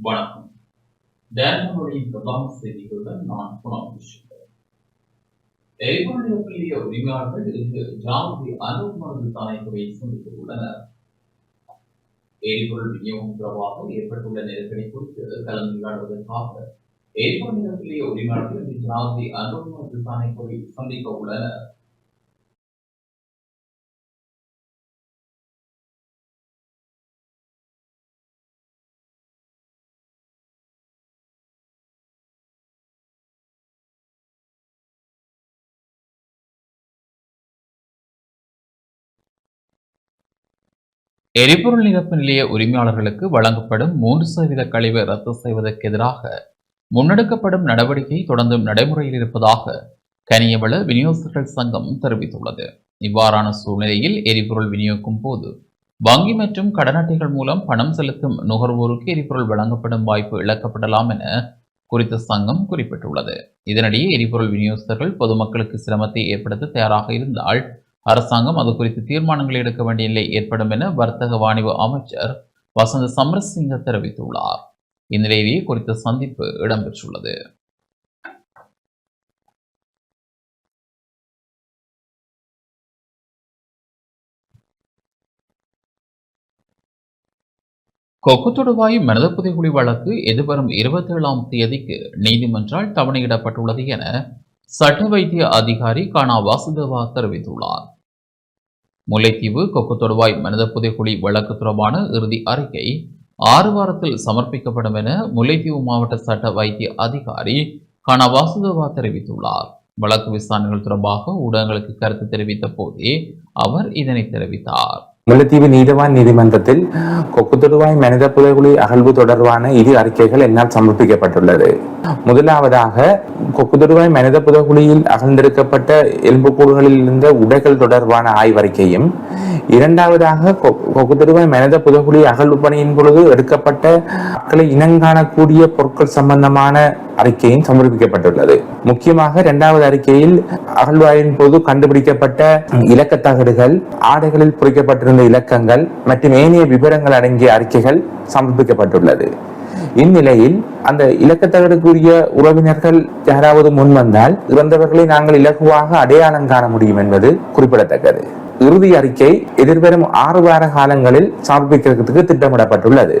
வணக்கம். டேரனுடைய பிரதான செய்திகளுடன் நான் குணம் கிருஷ்ணன். எரிபொருள் உரிமையாளர்கள் இன்று ஜனாதிபதி அனுமதி தானைக்குறை சந்தித்துள்ளனர் எரிபொருள் விநியோகம் தொடர்பாக ஏற்பட்டுள்ள நெருக்கடி குறித்து கலந்துரையாடுவதற்காக எரிபொருள் நிரப்பிய உரிமையாளர்கள் இன்று ஜனாதிபதி அனுமதி தானைக்குறை சந்திக்க உள்ளனர். எரிபொருள் நிரப்பு நிலைய உரிமையாளர்களுக்கு வழங்கப்படும் மூன்று சதவீத கழிவை ரத்து செய்வதற்கு எதிராக முன்னெடுக்கப்படும் நடவடிக்கை தொடர்ந்தும் நடைமுறையில் இருப்பதாக கனியவள விநியோகஸ்தர்கள் சங்கம் தெரிவித்துள்ளது. இவ்வாறான சூழ்நிலையில் எரிபொருள் விநியோகிக்கும் போது வங்கி மற்றும் கடன் அட்டைகள் மூலம் பணம் செலுத்தும் நுகர்வோருக்கு எரிபொருள் வழங்கப்படும் வாய்ப்பு இழக்கப்படலாம் என குறித்த சங்கம் குறிப்பிட்டுள்ளது. இதனிடையே எரிபொருள் விநியோகஸ்தர்கள் பொதுமக்களுக்கு சிரமத்தை ஏற்படுத்த தயாராக இருந்தால் அரசாங்கம் அது குறித்து தீர்மானங்கள் எடுக்க வேண்டிய நிலை ஏற்படும் என வர்த்தக வாணிப அமைச்சர் வசந்த சமரசிங்க தெரிவித்துள்ளார். இந்நிலையிலேயே குறித்த சந்திப்பு இடம்பெற்றுள்ளது. கொக்குத்தொடுவாய் மனித புதைகுழி வழக்கு எதிர்வரும் இருபத்தி ஏழாம் தேதிக்கு நீதிமன்றால் தவணையிடப்பட்டுள்ளது என சட்ட வைத்திய அதிகாரி கானா வாசுதேவா தெரிவித்துள்ளார். முல்லைத்தீவு கொக்கு தொடுவாய் மனித புதைக்குழி வழக்கு தொடர்பான இறுதி அறிக்கை ஆறு வாரத்தில் சமர்ப்பிக்கப்படும் என முல்லைத்தீவு மாவட்ட சட்ட வைத்திய அதிகாரி கானா வாசுதேவா தெரிவித்துள்ளார். வழக்கு விசாரணைகள் தொடர்பாக ஊடகங்களுக்கு கருத்து தெரிவித்த போதே அவர் இதனை தெரிவித்தார். முல்லைத்தீவு நீதவான் நீதிமன்றத்தில் கொக்கு தொடுவாய் மனித புதைகுழி அகழ்வு தொடர்பான இரு அறிக்கைகள் என்னால் சமர்ப்பிக்கப்பட்டுள்ளது. முதலாவதாக கொக்கு தொடுவாய் மனித புதைகுழியில் அகழ்ந்திருக்கப்பட்ட எலும்புக்கூடுகளில் இருந்த உடைகள் தொடர்பான ஆய்வறிக்கையும் இரண்டாவதாக கொ- மனித புதகுழி அகழ்வுப்பணியின் பொழுது எடுக்கப்பட்ட மக்களை இனங்காணக்கூடிய பொருட்கள் சம்பந்தமான அறிக்கையும் சமர்ப்பிக்கப்பட்டுள்ளது. முக்கியமாக இரண்டாவது அறிக்கையில் அகழ்வாயின் போது கண்டுபிடிக்கப்பட்ட இலக்க தகடுகள் ஆடைகளில் பொறிக்கப்பட்டிருந்த இலக்கங்கள் மற்றும் ஏனைய விவரங்கள் அடங்கிய அறிக்கைகள் சமர்ப்பிக்கப்பட்டுள்ளது. இந்நிலையில் அந்த இலக்கத்தகடுக்குரிய உறவினர்கள் யாராவது முன்வந்தால் இறந்தவர்களை நாங்கள் இலகுவாக அடையாளம் காண முடியும் என்பது குறிப்பிடத்தக்கது. இறுதி அறிக்கை எதிர்வரும் ஆறு வார காலங்களில் சமர்ப்பிக்கிறதுக்கு திட்டமிடப்பட்டுள்ளது.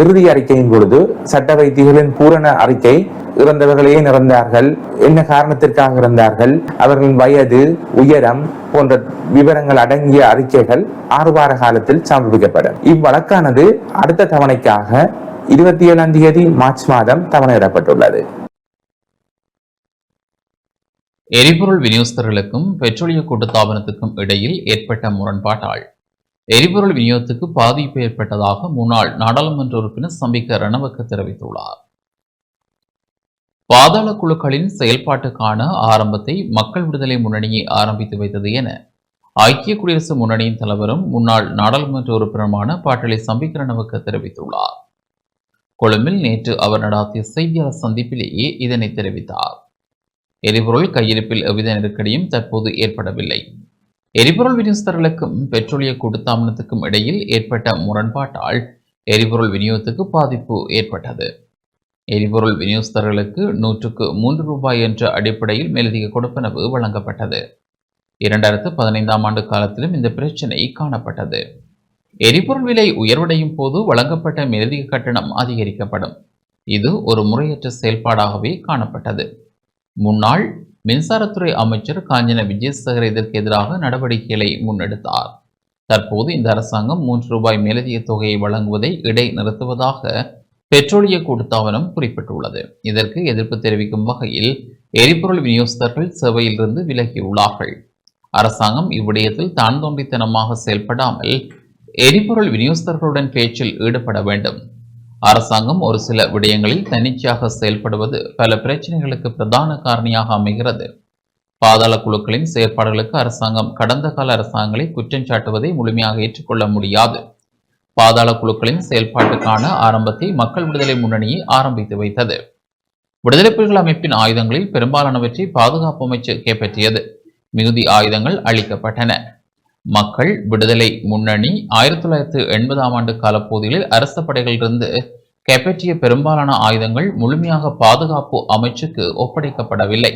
இறுதி அறிக்கையின் பொழுது சட்ட வைத்திகளின் பூரண அறிக்கை இறந்தவர்கள் ஏன் இறந்தார்கள் என்ன காரணத்திற்காக இறந்தார்கள் அவர்களின் வயது உயரம் போன்ற விவரங்கள் அடங்கிய அறிக்கைகள் ஆறு வார காலத்தில் சமர்ப்பிக்கப்படும். இவ்வழக்கானது அடுத்த தவணைக்காக இருபத்தி ஏழாம் தேதி மார்ச் மாதம் தவணையிடப்பட்டுள்ளது. எரிபொருள் விநியோகஸ்தர்களுக்கும் பெட்ரோலிய கூட்டுத்தாபனத்துக்கும் இடையில் ஏற்பட்ட முரண்பாட்டால். எரிபொருள் விநியோகத்துக்கு பாதிப்பு ஏற்பட்டதாக முன்னாள் நாடாளுமன்ற உறுப்பினர் சம்பிக்க ரணவக்க தெரிவித்துள்ளார். பாதாள குழுக்களின் செயல்பாட்டுக்கான ஆரம்பத்தை மக்கள் விடுதலை முன்னணியை ஆரம்பித்து வைத்தது என ஐக்கிய குடியரசு முன்னணியின் தலைவரும் முன்னாள் நாடாளுமன்ற உறுப்பினருமான பாட்டலை சம்பிக்க ரணவக்க தெரிவித்துள்ளார். கொழும்பில் நேற்று அவர் நடாத்திய செய்தியாளர் சந்திப்பிலேயே இதனை தெரிவித்தார். எரிபொருள் கையிருப்பில் எவ்வித நெருக்கடியும் தற்போது ஏற்படவில்லை. எரிபொருள் விநியோகஸ்தர்களுக்கும் பெட்ரோலிய கூட்டுத்தாபனத்துக்கும் இடையில் ஏற்பட்ட முரண்பாட்டால் எரிபொருள் விநியோகத்துக்கு பாதிப்பு ஏற்பட்டது. எரிபொருள் விநியோகஸ்தர்களுக்கு நூற்றுக்கு மூன்று ரூபாய் என்ற அடிப்படையில் மேலதிக கொடுப்பனவு வழங்கப்பட்டது. இரண்டாயிரத்து பதினைந்தாம் ஆண்டு காலத்திலும் இந்த பிரச்சினை காணப்பட்டது. எரிபொருள் விலை உயர்வடையும் போது வழங்கப்பட்ட மேலதிக கட்டணம் அதிகரிக்கப்படும். இது ஒரு முறையற்ற செயல்பாடாகவே காணப்பட்டது. முன்னாள் மின்சாரத்துறை அமைச்சர் காஞ்சன விஜயசேகர் இதற்கு எதிராக நடவடிக்கைகளை முன்னெடுத்தார். தற்போது இந்த அரசாங்கம் மூன்று ரூபாய் மேலதிக தொகையை வழங்குவதை இடை நிறுத்துவதாக பெட்ரோலிய கூட்டுத்தாபனம் குறிப்பிட்டுள்ளது. இதற்கு எதிர்ப்பு தெரிவிக்கும் வகையில் எரிபொருள் விநியோகஸ்தர்கள் சேவையிலிருந்து விலகியுள்ளார்கள். அரசாங்கம் இவ்விடயத்தில் தான் தோன்றித்தனமாக செயல்படாமல் எரிபொருள் விநியோகஸ்தர்களுடன் பேச்சில் ஈடுபட வேண்டும். அரசாங்கம் ஒரு சில விடயங்களில் தன்னிச்சையாக செயல்படுவது பல பிரச்சனைகளுக்கு பிரதான காரணியாக அமைகிறது. பாதாள குழுக்களின் செயற்பாடுகளுக்கு அரசாங்கம் கடந்த கால அரசாங்கங்களை குற்றம் சாட்டுவதை முழுமையாக ஏற்றுக்கொள்ள முடியாது. பாதாள குழுக்களின் செயல்பாட்டுக்கான ஆரம்பத்தை மக்கள் விடுதலை முன்னணியை ஆரம்பித்து வைத்தது. விடுதலை புலிகள் அமைப்பின் ஆயுதங்களில் பெரும்பாலானவற்றை பாதுகாப்பு அமைச்சு கைப்பற்றியது. மிகுதி ஆயுதங்கள் அளிக்கப்பட்டன மக்கள் விடுதலை முன்னணி ஆயிரத்தி தொள்ளாயிரத்தி எண்பதாம் ஆண்டு காலப்பகுதியில் அரச படைகளிலிருந்து கைப்பற்றிய பெரும்பாலான ஆயுதங்கள் முழுமையாக பாதுகாப்பு அமைச்சுக்கு ஒப்படைக்கப்படவில்லை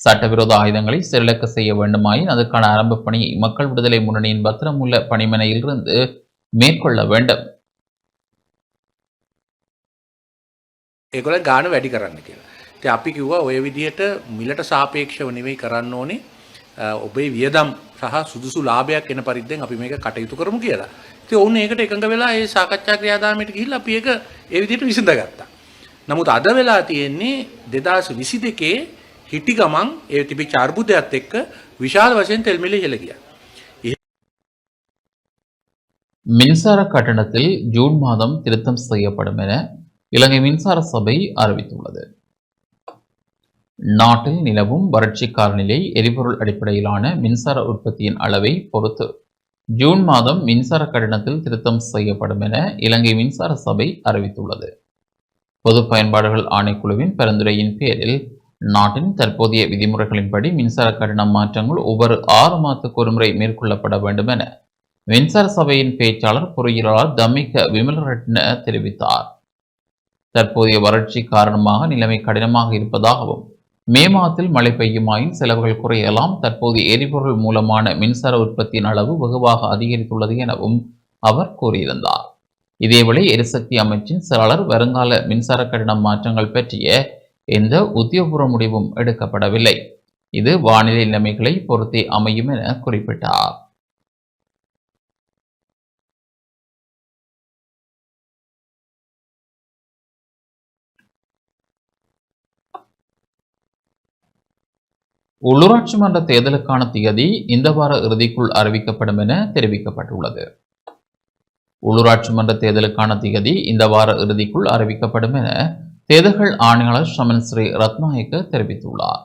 சட்டவிரோத ஆயுதங்களை செயலக்க செய்ய வேண்டுமாயின் அதற்கான ஆரம்ப பணியை மக்கள் விடுதலை முன்னணியின் பத்திரமுள்ள பணிமனையிலிருந்து மேற்கொள்ள வேண்டும் ඒගොල ගාන වැඩි කරන්න කියලා. ති අපි කිව්වා ඔය විදිහට මිලට සාපේක්ෂව නෙවෙයි කරන්න ඕනේ අ, ඔබේ වියදම් සහ සුදුසු ලාභයක් එන පරිද්දෙන් අපි මේක කටයුතු කරමු කියලා. ඉතින් ඔවුන් ඒකට එකඟ වෙලා ඒ සාකච්ඡා ක්‍රියාදාමයට ගිහිල්ලා අපි ඒක ඒ විදිහට විසඳගත්තා. නමුත් අද වෙලා තියෙන්නේ 2022 හිටි ගමන් ඒ තිබිච්ච අර්බුදයත් එක්ක විශාල වශයෙන් තෙල් මිල ඉහළ ගියා. மின்சார கட்டணத்தில் ஜூன் மாதம் திருத்தம் செய்யப்படும் என இலங்கை மின்சார சபை அறிவித்துள்ளது நாட்டில் நிலவும் வறட்சி காலநிலை எரிபொருள் அடிப்படையிலான மின்சார உற்பத்தியின் அளவை பொறுத்து. ஜூன் மாதம் மின்சார கட்டணத்தில் திருத்தம் செய்யப்படும் என இலங்கை மின்சார சபை அறிவித்துள்ளது. பொது பயன்பாடுகள் ஆணைக்குழுவின் பரிந்துரையின் பேரில் நாட்டின் தற்போதைய விதிமுறைகளின்படி மின்சார கட்டணம் மாற்றங்கள் ஒவ்வொரு ஆறு மாதத்துக்கு ஒருமுறை மேற்கொள்ளப்பட வேண்டும் என மின்சார சபையின் பேச்சாளர் பொறியியலாளர் தமிக விமலரட்ன தெரிவித்தார். தற்போதைய வறட்சி காரணமாக நிலைமை கடினமாக இருப்பதாகவும் மே மாதத்தில் மழை பெய்யுமாயின் செலவுகள் குறையலாம். தற்போது எரிபொருள் மூலமான மின்சார உற்பத்தியின் அளவு வெகுவாக அதிகரித்துள்ளது எனவும் அவர் கூறியிருந்தார். இதேவேளை எரிசக்தி அமைச்சின் செயலாளர் வருங்கால மின்சார கட்டணம் மாற்றங்கள் பற்றிய எந்த உத்தியோகபூர்வ முடிவும் எடுக்கப்படவில்லை. இது வானிலை நிலைமைகளை பொறுத்தே அமையும் என குறிப்பிட்டார். உள்ளூராட்சி மன்ற தேர்தலுக்கான திகதி இந்த வார இறுதிக்குள் அறிவிக்கப்படும் என தெரிவிக்கப்பட்டுள்ளது. உள்ளூராட்சி மன்ற தேர்தலுக்கான திகதி இந்த வார இறுதிக்குள் அறிவிக்கப்படும் என தேர்தல்கள் ஆணையாளர் சமன் ஸ்ரீ ரத்நாயக்க தெரிவித்துள்ளார்.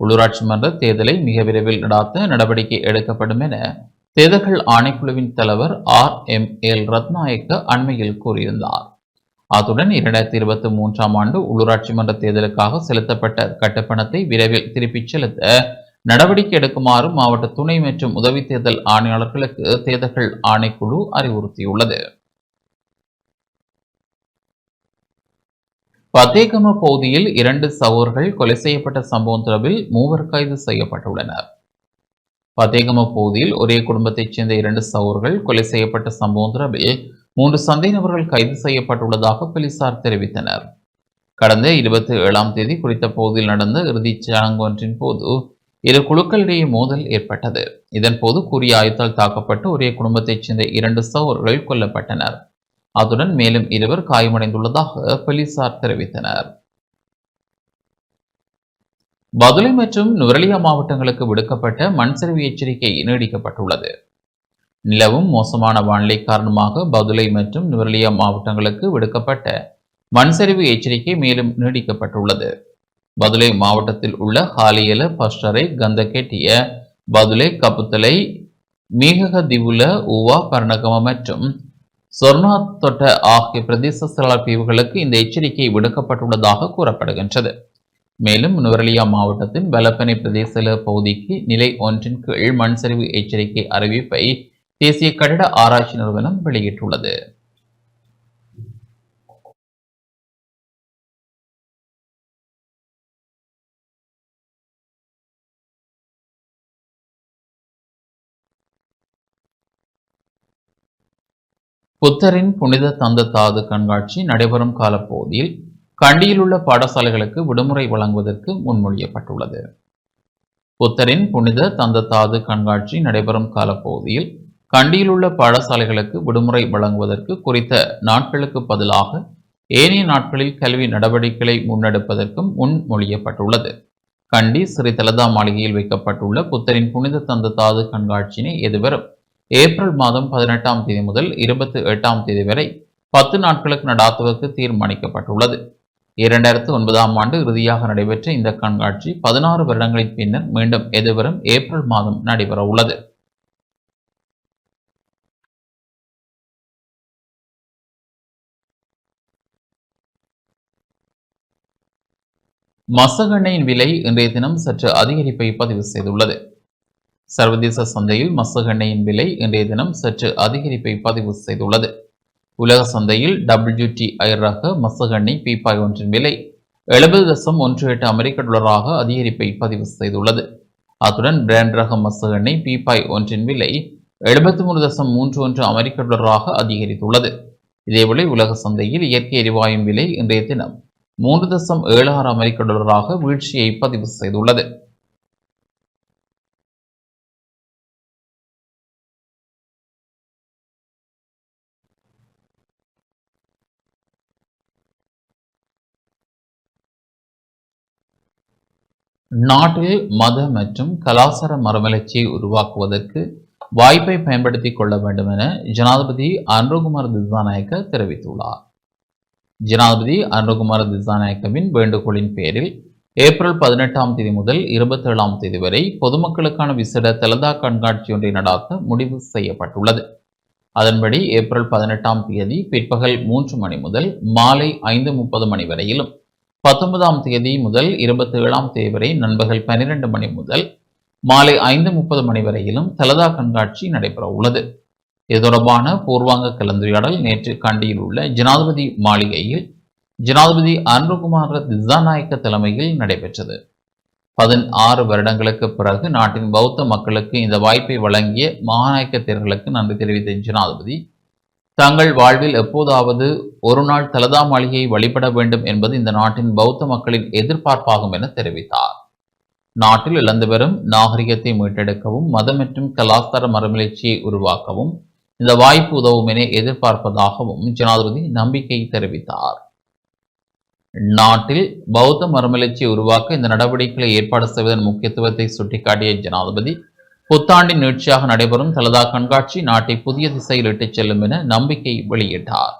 உள்ளூராட்சி மன்ற தேர்தலை மிக விரைவில் நடாத்த நடவடிக்கை எடுக்கப்படும் என தேர்தல்கள் ஆணைக்குழுவின் தலைவர் ஆர் எம் எல் ரத்நாயக்க அண்மையில் கூறியிருந்தார். அத்துடன் இரண்டாயிரத்தி இருபத்தி மூன்றாம் ஆண்டு உள்ளூராட்சி மன்ற தேர்தலுக்காக செலுத்தப்பட்ட கட்டப்பணத்தை விரைவில் திருப்பிச் செலுத்த நடவடிக்கை எடுக்குமாறு மாவட்ட துணை மற்றும் உதவி தேர்தல் ஆணையாளர்களுக்கு தேர்தல்கள் ஆணைக்குழு அறிவுறுத்தியுள்ளது. பத்தேகம பகுதியில் இரண்டு சகோதரர்கள் கொலை செய்யப்பட்ட சம்பவம் தொடர்பில் மூவர் கைது செய்யப்பட்டுள்ளனர். பத்தேகம பகுதியில் ஒரே குடும்பத்தைச் சேர்ந்த இரண்டு சகோதரர்கள் கொலை செய்யப்பட்ட சம்பவம் தொடர்பில் மூன்று சந்தை நபர்கள் கைது செய்யப்பட்டுள்ளதாக போலீசார் தெரிவித்தனர். கடந்த இருபத்தி ஏழாம் தேதி குறித்த பகுதியில் நடந்த இறுதிச் சடங்கு ஒன்றின் போது இரு குழுக்களிடையே மோதல் ஏற்பட்டது. இதன் போது கூறிய ஆயுத்தால் தாக்கப்பட்டு ஒரே குடும்பத்தைச் சேர்ந்த இரண்டு சகோதரர்கள் கொல்லப்பட்டனர். அத்துடன் மேலும் இருவர் காயமடைந்துள்ளதாக போலீசார் தெரிவித்தனர். பதுளை மற்றும் நுரலியா மாவட்டங்களுக்கு விடுக்கப்பட்ட மண்சரிவு எச்சரிக்கை நீடிக்கப்பட்டுள்ளது. நிலவும் மோசமான வானிலை காரணமாக பதுளை மற்றும் நுவரெலியா மாவட்டங்களுக்கு விடுக்கப்பட்ட மண் சரிவு எச்சரிக்கை மேலும் நீடிக்கப்பட்டுள்ளது. பதுளை மாவட்டத்தில் உள்ள ஹாலியல பஸ்டரை கந்தகெட்டிய பதுளை கப்புத்தலை மீககதிவுல உவா கர்ணகம மற்றும் சொர்ணா தொட்ட ஆகிய பிரதேச செயலாளர் பிரிவுகளுக்கு இந்த எச்சரிக்கை விடுக்கப்பட்டுள்ளதாக கூறப்படுகின்றது. மேலும் நுவரலியா மாவட்டத்தின் பலப்பனை பிரதேச பகுதிக்கு நிலை ஒன்றின் கீழ் மண்சரிவு எச்சரிக்கை அறிவிப்பை தேசிய கட்டிட ஆராய்ச்சி நிறுவனம் வெளியிட்டுள்ளது. புத்தரின் புனித தந்த தாது கண்காட்சி நடைபெறும் காலப்பகுதியில் கண்டியிலுள்ள பாடசாலைகளுக்கு விடுமுறை வழங்குவதற்கு முன்மொழியப்பட்டுள்ளது. புத்தரின் புனித தந்த தாது கண்காட்சி நடைபெறும் காலப்பகுதியில் கண்டியில் உள்ள பாடசாலைகளுக்கு விடுமுறை வழங்குவதற்கு குறித்த நாட்களுக்கு பதிலாக ஏனைய நாட்களில் கல்வி நடவடிக்கைகளை முன்னெடுப்பதற்கும் முன்மொழியப்பட்டுள்ளது. கண்டி ஸ்ரீ தலதா மாளிகையில் வைக்கப்பட்டுள்ள புத்தரின் புனித தந்த தாது கண்காட்சியினை எதிர்வரும் ஏப்ரல் மாதம் பதினெட்டாம் தேதி முதல் இருபத்தி எட்டாம் தேதி வரை பத்து நாட்களுக்கு நடாத்துவதற்கு தீர்மானிக்கப்பட்டுள்ளது. இரண்டாயிரத்து ஒன்பதாம் ஆண்டு இறுதியாக நடைபெற்ற இந்த கண்காட்சி பதினாறு வருடங்களின் பின்னர் மீண்டும் எதிர்வரும் ஏப்ரல் மாதம் நடைபெற உள்ளது மசகெண்ணெயின் விலை இன்றைய தினம் சற்று அதிகரிப்பை பதிவு செய்துள்ளது. சர்வதேச சந்தையில் மசகெண்ணெயின் விலை இன்றைய தினம் சற்று அதிகரிப்பை பதிவு செய்துள்ளது. உலக சந்தையில் டபிள்யூடி ஐராக மசகெண்ணெய் பீப்பாய் ஒன்றின் விலை எழுபது தசம் ஒன்று எட்டு அமெரிக்க டாலராக அதிகரிப்பை பதிவு செய்துள்ளது. அத்துடன் பிராண்ட் ரக மசகெண்ணெய் பீப்பாய் ஒன்றின் விலை எழுபத்தி மூணு தசம் மூன்று ஒன்று அமெரிக்க டாலராக அதிகரித்துள்ளது. இதேவேளை உலக சந்தையில் இயற்கை எரிவாயும் விலை இன்றைய தினம் மூன்று தசம் ஏழு ஆறு அமெரிக்க டாலராக வீழ்ச்சியை பதிவு செய்துள்ளது. நாட்டில் மத மற்றும் கலாச்சார மறுமலர்ச்சியை உருவாக்குவதற்கு வாய்ப்பை பயன்படுத்திக் கொள்ள வேண்டும் என ஜனாதிபதி அன்ருகுமார் திசாநாயக்க தெரிவித்துள்ளார். ஜனாதிபதி அன்ருகுமார் திசாநாயக்கவின் வேண்டுகோளின் பேரில் ஏப்ரல் பதினெட்டாம் தேதி முதல் இருபத்தேழாம் தேதி வரை பொதுமக்களுக்கான விசேட தலதா கண்காட்சி ஒன்றை நடாத்த முடிவு செய்யப்பட்டுள்ளது. அதன்படி ஏப்ரல் பதினெட்டாம் தேதி பிற்பகல் மூன்று மணி முதல் மாலை ஐந்து முப்பது மணி வரையிலும் பத்தொன்பதாம் தேதி முதல் இருபத்தி ஏழாம் தேதி வரை நண்பகல் பன்னிரண்டு மணி முதல் மாலை ஐந்து முப்பது மணி வரையிலும் தலதா கண்காட்சி நடைபெற உள்ளது இது தொடர்பான பூர்வாங்க கலந்துரையாடல் நேற்று கண்டியில் உள்ள ஜனாதிபதி மாளிகையில் ஜனாதிபதி அன்ருகுமார் திசாநாயக்க தலைமையில் நடைபெற்றது. பதினாறு வருடங்களுக்கு பிறகு நாட்டின் பௌத்த மக்களுக்கு இந்த வாய்ப்பை வழங்கிய மகாநாயக்க தேர்களுக்கு நன்றி தெரிவித்த ஜனாதிபதி தங்கள் வாழ்வில் எப்போதாவது ஒரு நாள் தலதா மாளிகையை வழிபட வேண்டும் என்பது இந்த நாட்டின் பௌத்த மக்களின் எதிர்பார்ப்பாகும் என தெரிவித்தார். நாட்டில் இழந்து வரும் நாகரிகத்தை மீட்டெடுக்கவும் மதம் மற்றும் கலாச்சார மறுமலர்ச்சியை உருவாக்கவும் இந்த வாய்ப்பு உதவும் என எதிர்பார்ப்பதாகவும் ஜனாதிபதி நம்பிக்கை தெரிவித்தார். நாட்டில் பௌத்த மறுமலர்ச்சியை உருவாக்க இந்த நடவடிக்கைகளை ஏற்பாடு செய்வதன் முக்கியத்துவத்தை சுட்டிக்காட்டிய ஜனாதிபதி புத்தாண்டின் நிகழ்ச்சியாக நடைபெறும் தலதா கண்காட்சி நாட்டை புதிய திசையில் இட்டுச் செல்லும் என நம்பிக்கை வெளியிட்டார்.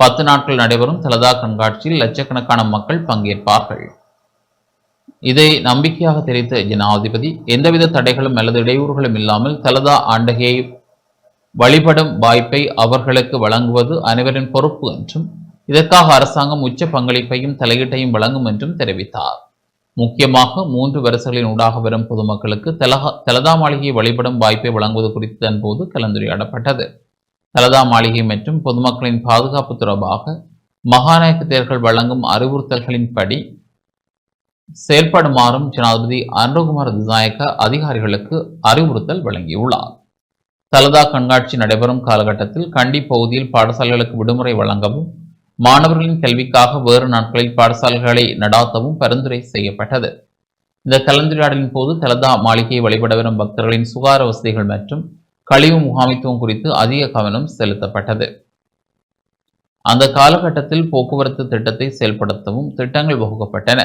பத்து நாட்கள் நடைபெறும் தலதா கண்காட்சியில் லட்சக்கணக்கான மக்கள் பங்கேற்பார்கள். இதை நம்பிக்கையாக தெரிவித்த ஜனாதிபதி எந்தவித தடைகளும் அல்லது இடையூறுகளும் இல்லாமல் தலதா ஆண்டகையை வழிபடும் வாய்ப்பை அவர்களுக்கு வழங்குவது அனைவரின் பொறுப்பு என்றும் இதற்காக அரசாங்கம் உச்ச பங்களிப்பையும் தலையீட்டையும் வழங்கும் என்றும் தெரிவித்தார். முக்கியமாக மூன்று வருஷங்களின் ஊடாக வரும் பொதுமக்களுக்கு தலகா தலதா மாளிகையை வழிபடும் வாய்ப்பை வழங்குவது குறித்து தன்போது கலந்துரையாடப்பட்டது. தலதா மாளிகை மற்றும் பொதுமக்களின் பாதுகாப்பு தொடர்பாக மகாநாயக்க தேர்கள் வழங்கும் அறிவுறுத்தல்களின்படி செயல்படுமாறும் ஜனாதிபதி அன்ருகுமார் திசாயக்க அதிகாரிகளுக்கு அறிவுறுத்தல் வழங்கியுள்ளார். சலதா கண்காட்சி நடைபெறும் காலகட்டத்தில் கண்டி பகுதியில் பாடசாலைகளுக்கு விடுமுறை வழங்கவும் மாணவர்களின் கல்விக்காக வேறு நாட்களில் பாடசாலைகளை நடாத்தவும் பரிந்துரை செய்யப்பட்டது. இந்த கலந்துரையாடலின் போது தலதா மாளிகையை வழிபட வரும் பக்தர்களின் சுகார வசதிகள் மற்றும் கழிவு முகாமைத்துவம் குறித்து அதிக கவனம் செலுத்தப்பட்டது. அந்த காலகட்டத்தில் போக்குவரத்து திட்டத்தை செயல்படுத்தவும் திட்டங்கள் வகுக்கப்பட்டன.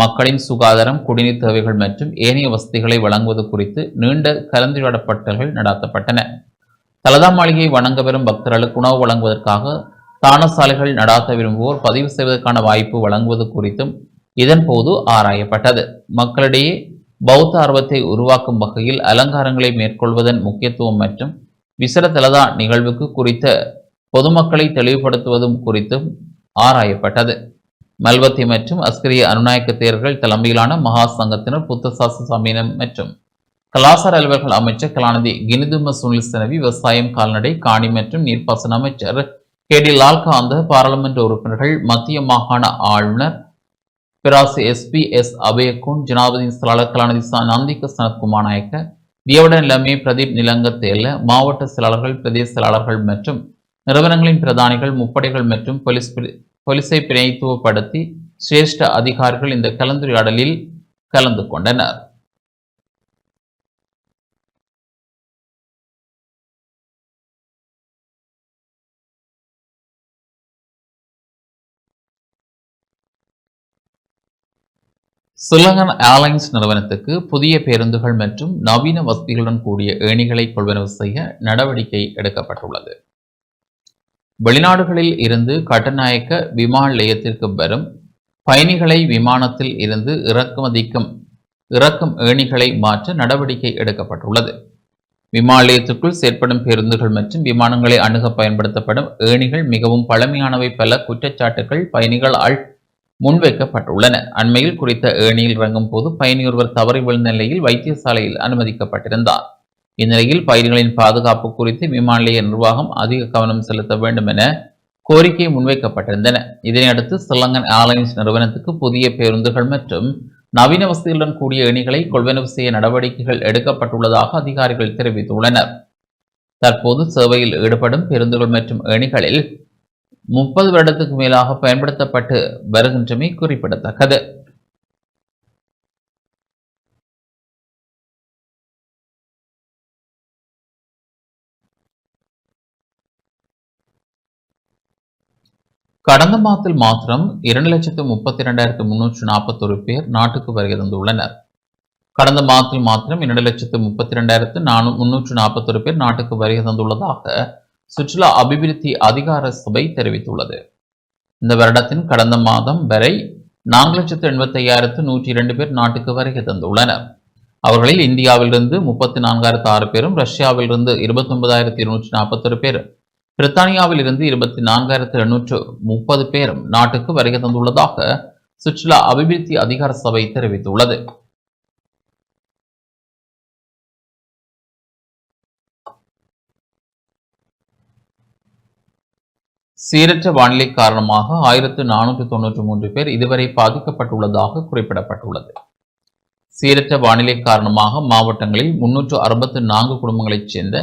மக்களின் சுகாதாரம் குடிநீர் தேவைகள் மற்றும் ஏனைய வசதிகளை வழங்குவது குறித்து நீண்ட கலந்துரையாடப்பட்டல்கள் நடாத்தப்பட்டன. தலதா மாளிகையை வணங்க வரும் பக்தர்களுக்கு உணவு வழங்குவதற்காக தானசாலைகள் நடாத்த விரும்புவோர் பதிவு செய்வதற்கான வாய்ப்பு வழங்குவது குறித்தும் இதன் போது ஆராயப்பட்டது. மக்களிடையே பௌத்த ஆர்வத்தை உருவாக்கும் வகையில் அலங்காரங்களை மேற்கொள்வதன் முக்கியத்துவம் மற்றும் விசர தலதா நிகழ்வுக்கு குறித்த பொதுமக்களை தெளிவுபடுத்துவதும் குறித்தும் ஆராயப்பட்டது. மல்வத்தி மற்றும் அஸ்கரிய அனுநாயக்க தேர்கள் தலைமையிலான மகா சங்கத்தினர் புத்தசாச சமீனம் மற்றும் கலாசார அலுவலர்கள் அமைச்சர் கலாநிதி கினிதும சுனில் செனவி விவசாயம் கால்நடை காணி மற்றும் நீர்ப்பாசன அமைச்சர் கே டி லால்காந்த பாராளுமன்ற உறுப்பினர்கள் மத்திய மாகாண ஆளுநர் பிராசி எஸ்பி எஸ் அபயகுன் ஜனாபதி செயலாளர் கலாநிதி நந்திக சனத்குமார் நாயக்க வியவட நிலைமை பிரதீப் நிலங்க தேல மாவட்ட செயலாளர்கள் பிரதேச செயலாளர்கள் மற்றும் நிறுவனங்களின் பிரதானிகள் முப்படைகள் மற்றும் போலீஸ் போலீஸை பிணைத்துவப்படுத்தி சிரேஷ்ட அதிகாரிகள் இந்த கலந்துரையாடலில் கலந்து கொண்டனர். சுலகன் ஏர்லைன்ஸ் நிறுவனத்துக்கு புதிய பேருந்துகள் மற்றும் நவீன வசதிகளுடன் கூடிய ஏணிகளை கொள்வனவு செய்ய நடவடிக்கை எடுக்கப்பட்டுள்ளது. வெளிநாடுகளில் இருந்து கட்டநாயக்க விமான நிலையத்திற்கு வரும் பயணிகளை விமானத்தில் இருந்து இறக்குமதிக்கும் இறக்கும் ஏணிகளை மாற்ற நடவடிக்கை எடுக்கப்பட்டுள்ளது. விமான நிலையத்திற்குள் செயற்படும் பேருந்துகள் மற்றும் விமானங்களை அணுக பயன்படுத்தப்படும் ஏணிகள் மிகவும் பழமையானவை. பல குற்றச்சாட்டுகள் பயணிகளால் முன்வைக்கப்பட்டுள்ளன. அண்மையில் குறித்த ஏணியில் இறங்கும் போது பயணி ஒருவர் தவறி விழுந்த நிலையில் வைத்தியசாலையில் அனுமதிக்கப்பட்டிருந்தார். இந்நிலையில் பயிர்களின் பாதுகாப்பு குறித்து விமான நிலைய நிர்வாகம் அதிக கவனம் செலுத்த வேண்டும் என கோரிக்கை முன்வைக்கப்பட்டிருந்தன. இதனையடுத்து சிலங்கன் ஏர்லைன்ஸ் நிறுவனத்துக்கு புதிய பேருந்துகள் மற்றும் நவீன வசதிகளுடன் கூடிய எணிகளை கொள்வனவு செய்ய நடவடிக்கைகள் எடுக்கப்பட்டுள்ளதாக அதிகாரிகள் தெரிவித்துள்ளனர். தற்போது சேவையில் ஈடுபடும் பேருந்துகள் மற்றும் ஏணிகளில் முப்பது வருடத்துக்கு மேலாக பயன்படுத்தப்பட்டு வருகின்றமை குறிப்பிடத்தக்கது. கடந்த மாதத்தில் மாத்திரம் இரண்டு லட்சத்து முப்பத்தி இரண்டாயிரத்து முன்னூற்று நாற்பத்தொரு பேர் நாட்டுக்கு வருகை தந்துள்ளனர். கடந்த மாதத்தில் மாத்திரம் இரண்டு லட்சத்து முப்பத்தி இரண்டாயிரத்து நானூ முன்னூற்று நாற்பத்தொரு பேர் நாட்டுக்கு வருகை தந்துள்ளதாக சுற்றுலா அபிவிருத்தி அதிகார சபை தெரிவித்துள்ளது. இந்த வருடத்தின் கடந்த மாதம் வரை நான்கு லட்சத்து எண்பத்தி ஐயாயிரத்து நூற்றி இரண்டு பேர் நாட்டுக்கு வருகை தந்துள்ளனர். அவர்களில் இந்தியாவிலிருந்து முப்பத்தி நான்காயிரத்து ஆறு பேரும் ரஷ்யாவிலிருந்து இருபத்தி ஒன்பதாயிரத்தி இருநூற்றி நாற்பத்தொரு பேரும் பிரித்தானியாவில் இருந்து இருபத்தி நான்காயிரத்து எண்ணூற்று முப்பது பேரும் நாட்டுக்கு வருகை தந்துள்ளதாக சுற்றுலா அபிவிருத்தி அதிகார சபை தெரிவித்துள்ளது. சீரற்ற வானிலை காரணமாக ஆயிரத்து நானூற்று தொன்னூற்று மூன்று பேர் இதுவரை பாதிக்கப்பட்டுள்ளதாக குறிப்பிடப்பட்டுள்ளது. சீரற்ற வானிலை காரணமாக மாவட்டங்களில் முன்னூற்று அறுபத்து நான்கு குடும்பங்களைச் சேர்ந்த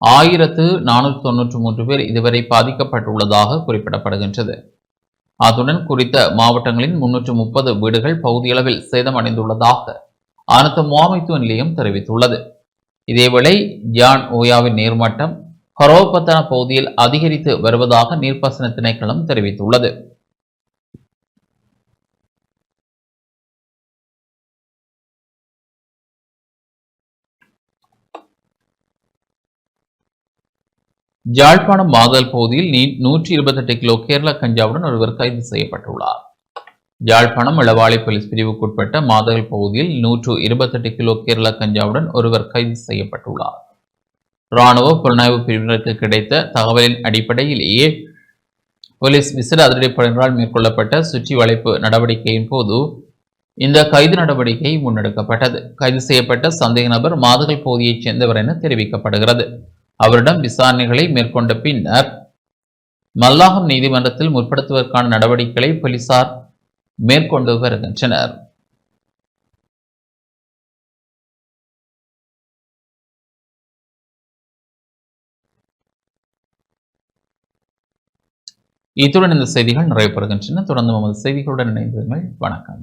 ஆயிரத்து நானூற்று தொன்னூற்றி மூன்று பேர் இதுவரை பாதிக்கப்பட்டுள்ளதாக குறிப்பிடப்படுகின்றது. அத்துடன் குறித்த மாவட்டங்களின் முன்னூற்று முப்பது வீடுகள் பகுதியளவில் சேதமடைந்துள்ளதாக அனைத்து முகாமைத்துவ நிலையம் தெரிவித்துள்ளது. இதேவேளை ஜான் ஓயாவின் நீர்மட்டம் ஹரோபத்தன பகுதியில் அதிகரித்து வருவதாக நீர்ப்பாசன திணைக்களம் தெரிவித்துள்ளது. ஜாழ்ப்பாணம் மாதல் பகுதியில் நூற்றி நூற்றி இருபத்தெட்டு கிலோ கேரள கஞ்சாவுடன் ஒருவர் கைது செய்யப்பட்டுள்ளார். யாழ்ப்பாணம் இளவாளி போலீஸ் பிரிவுக்குட்பட்ட மாதல் பகுதியில் நூற்று இருபத்தெட்டு கிலோ கேரள கஞ்சாவுடன் ஒருவர் கைது செய்யப்பட்டுள்ளார். இராணுவ புலனாய்வு பிரிவினருக்கு கிடைத்த தகவலின் அடிப்படையிலேயே போலீஸ் விசிற அதிரடிப்படையினரால் மேற்கொள்ளப்பட்ட சுற்றி வளைப்பு நடவடிக்கையின் போது இந்த கைது நடவடிக்கை முன்னெடுக்கப்பட்டது. கைது செய்யப்பட்ட சந்தேக நபர் மாதகல் பகுதியைச் சேர்ந்தவர் என தெரிவிக்கப்படுகிறது. அவரிடம் விசாரணைகளை மேற்கொண்ட பின்னர் மல்லாகம் நீதிமன்றத்தில் முற்படுத்துவதற்கான நடவடிக்கைகளை போலீசார் மேற்கொண்டு வருகின்றனர். இத்துடன் இந்த செய்திகள் நிறைவு பெறுகின்றன தொடர்ந்து நமது செய்திகளுடன் இணைந்திருங்கள். வணக்கம்.